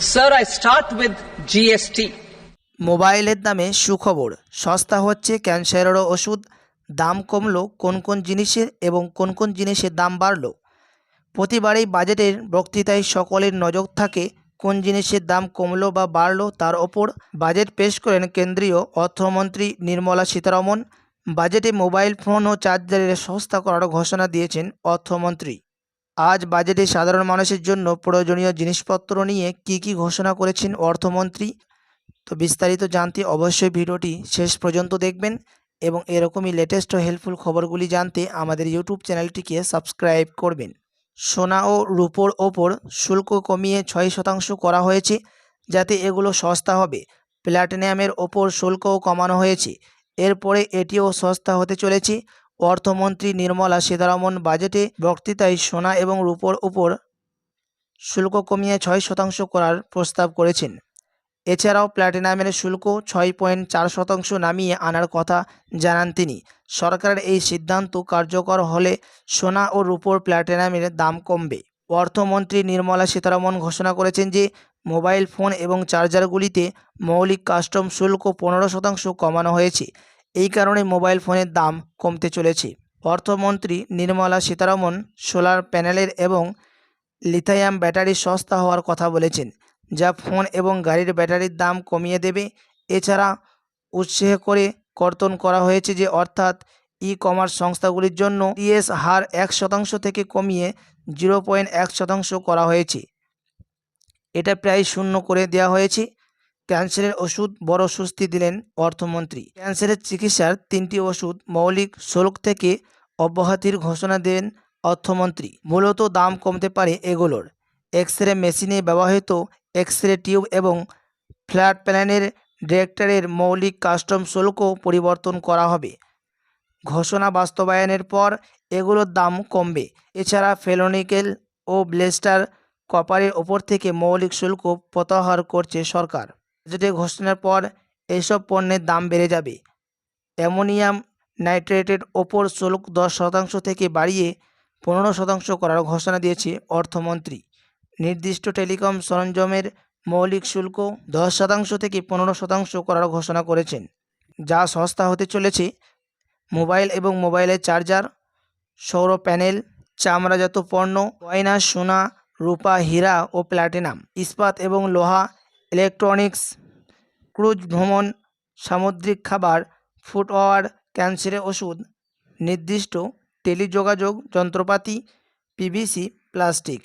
Sir, I start with GST. মোবাইলের দামে সুখবর। সস্তা হচ্ছে ক্যান্সারেরও ওষুধ। দাম কমলো কোন কোন জিনিসের এবং কোন কোন জিনিসের দাম বাড়লো। প্রতিবারেই বাজেটের বক্তৃতায় সকলের নজর থাকে কোন জিনিসের দাম কমলো বা বাড়লো তার ওপর। বাজেট পেশ করেন কেন্দ্রীয় অর্থমন্ত্রী নির্মলা সীতারমন। বাজেটে মোবাইল ফোন ও চার্জারের সস্তা করার ঘোষণা দিয়েছেন অর্থমন্ত্রী। আজ বাজেটে সাধারণ মানুষের জন্য প্রয়োজনীয় জিনিসপত্র নিয়ে কী কী ঘোষণা করেছেন অর্থমন্ত্রী? তো বিস্তারিত জানতে অবশ্যই ভিডিওটি শেষ পর্যন্ত দেখবেন এবং এরকমই লেটেস্ট ও হেল্পফুল খবরগুলি জানতে আমাদের ইউটিউব চ্যানেলটিকে সাবস্ক্রাইব করবেন। সোনা ও রূপোর ওপর শুল্ক কমিয়ে ছয় শতাংশ করা হয়েছে, যাতে এগুলো সস্তা হবে। প্ল্যাটিনামের ওপর শুল্কও কমানো হয়েছে। এরপরে এটিও সস্তা হতে চলেছে। অর্থমন্ত্রী নির্মলা সীতারামন বাজেটে বক্তৃতায় সোনা এবং রূপোর উপর শুল্ক কমিয়ে ছয় শতাংশ করার প্রস্তাব করেছেন। এছাড়াও প্ল্যাটিনামের শুল্ক ছয় পয়েন্ট চার শতাংশ নামিয়ে আনার কথা জানান তিনি। সরকারের এই সিদ্ধান্ত কার্যকর হলে সোনা ও রূপোর প্ল্যাটিনামের দাম কমবে। অর্থমন্ত্রী নির্মলা সীতারামন ঘোষণা করেছেন যে, মোবাইল ফোন এবং চার্জারগুলিতে মৌলিক কাস্টম শুল্ক পনেরো শতাংশ কমানো হয়েছে। এই কারণে মোবাইল ফোনের দাম কমতে চলেছে। অর্থমন্ত্রী নির্মলা সীতারমন সোলার প্যানেলের এবং লিথিয়াম ব্যাটারি সস্তা হওয়ার কথা বলেছেন, যা ফোন এবং গাড়ির ব্যাটারির দাম কমিয়ে দেবে। এছাড়া উৎসাহ করে কর্তন করা হয়েছে যে, অর্থাৎ ই কমার্স সংস্থাগুলির জন্য টিএস হার এক শতাংশ থেকে কমিয়ে জিরো পয়েন্ট এক শতাংশ করা হয়েছে। এটা প্রায় শূন্য করে দেওয়া হয়েছে। ক্যান্সারের ওষুধ বড় স্বস্তি দিলেন অর্থমন্ত্রী। ক্যান্সারের চিকিৎসার তিনটি ওষুধ মৌলিক শুল্ক থেকে অব্যাহতির ঘোষণা দেন অর্থমন্ত্রী। মূলত দাম কমতে পারে এগুলোর। এক্স রে মেশিনে ব্যবহৃত এক্স রে টিউব এবং ফ্ল্যাট প্ল্যানের ডিরেক্টরের মৌলিক কাস্টম শুল্ক পরিবর্তন করা হবে। ঘোষণা বাস্তবায়নের পর এগুলোর দাম কমবে। এছাড়া ফেলোনিকেল ও ব্লেস্টার কপারের ওপর থেকে মৌলিক শুল্ক প্রত্যাহার করছে সরকার। বাজেটে ঘোষণার পর এইসব পণ্যের দাম বেড়ে যাবে, অ্যামোনিয়াম নাইট্রেটের ওপর শুল্ক দশ শতাংশ থেকে বাড়িয়ে পনেরো শতাংশ করার ঘোষণা দিয়েছে অর্থমন্ত্রী। নির্দিষ্ট টেলিকম সরঞ্জামের মৌলিক শুল্ক দশ শতাংশ থেকে পনেরো শতাংশ করার ঘোষণা করেছেন, যা সস্তা হতে চলেছে। মোবাইল এবং মোবাইলের চার্জার, সৌর প্যানেল, চামড়াজাত পণ্য, গয়না, সোনা, রূপা, হীরা ও প্ল্যাটিনাম ইস্পাত এবং লোহা ইলেকট্রনিক্স ক্রুজ ভ্রমণ সামুদ্রিক খাবার ফুটওয়ার ক্যান্সারের ওষুধ নির্দিষ্ট টেলিযোগাযোগ যন্ত্রপাতি পিভিসি প্লাস্টিক